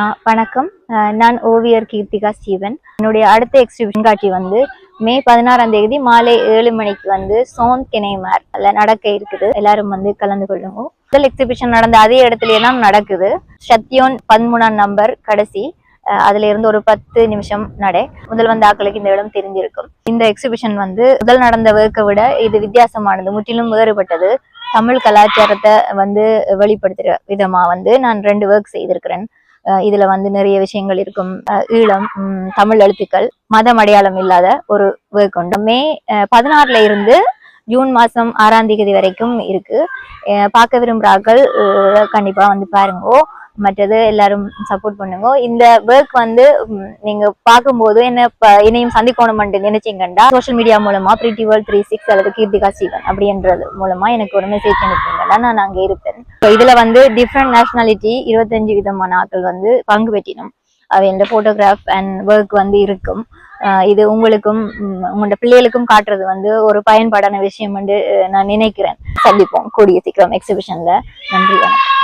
வணக்கம். நான் ஓவியர் கீர்த்திகா ஸ்டீவன் என்னுடைய அடுத்த எக்ஸிபிஷன் காட்சி வந்து மே பதினாறாம் தேதி மாலை ஏழு மணிக்கு வந்து சோன் கிணைமார் நடக்க இருக்குது. எல்லாரும் வந்து கலந்து கொள்ளுங்க. முதல் எக்ஸிபிஷன் நடந்த அதே இடத்துலயே தான் நடக்குது. சத்யோன் பதிமூணாம் நம்பர் கடைசி. அதுல இருந்து ஒரு பத்து நிமிஷம் நடை. முதல் வந்த ஆக்களுக்கு இந்த இடம் தெரிஞ்சிருக்கும் இந்த எக்ஸிபிஷன் வந்து முதல் நடந்த ஒர்க்கை விட இது வித்தியாசமானது முற்றிலும் வேறுபட்டது. தமிழ் கலாச்சாரத்தை வந்து வெளிப்படுத்துற விதமா வந்து நான் ரெண்டு ஒர்க் செய்திருக்கிறேன். இதுல வந்து நிறைய விஷயங்கள் இருக்கும். ஈழம் உம் தமிழ் எழுத்துக்கள் மதம் அடையாளம் இல்லாத ஒரு ஒர்க் உண்டு. மே பதினாறுல இருந்து ஜூன் மாசம் ஆறாம் தேதி வரைக்கும் இருக்கு. அஹ் பார்க்க விரும்புகிறார்கள் கண்டிப்பா வந்து பாருங்க. மற்றது எல்லாரும் சப்போர்ட் பண்ணுங்க. இந்த ஒர்க் வந்து நீங்க பார்க்கும்போது என்ன என்னையும் சந்திக்கணும்னு நினைச்சீங்கன்னா சோஷியல் மீடியா மூலமா பிரிட்டி வேர்ல்ட் த்ரீ சிக்ஸ் அல்லது கீர்த்திகா சீவன் அப்படின்றது மூலமா எனக்கு ஒரு மெசேஜ் அனுப்புங்கன்னா நான் அங்கே இருப்பேன். இதுல வந்து டிஃப்ரெண்ட் நேஷனாலிட்டி இருபத்தஞ்சு விதமான ஆட்கள் வந்து பங்கு பெற்றினோம். அவையோட போட்டோகிராஃப் அண்ட் ஒர்க் வந்து இருக்கும். இது உங்களுக்கும் உங்களோட பிள்ளைகளுக்கும் காட்டுறது வந்து ஒரு பயன்பாடான விஷயம் என்று நான் நினைக்கிறேன். சந்திப்போம். கூடிய சீக்கிரம் எக்ஸிபிஷன்ல நன்றி வணக்கம்.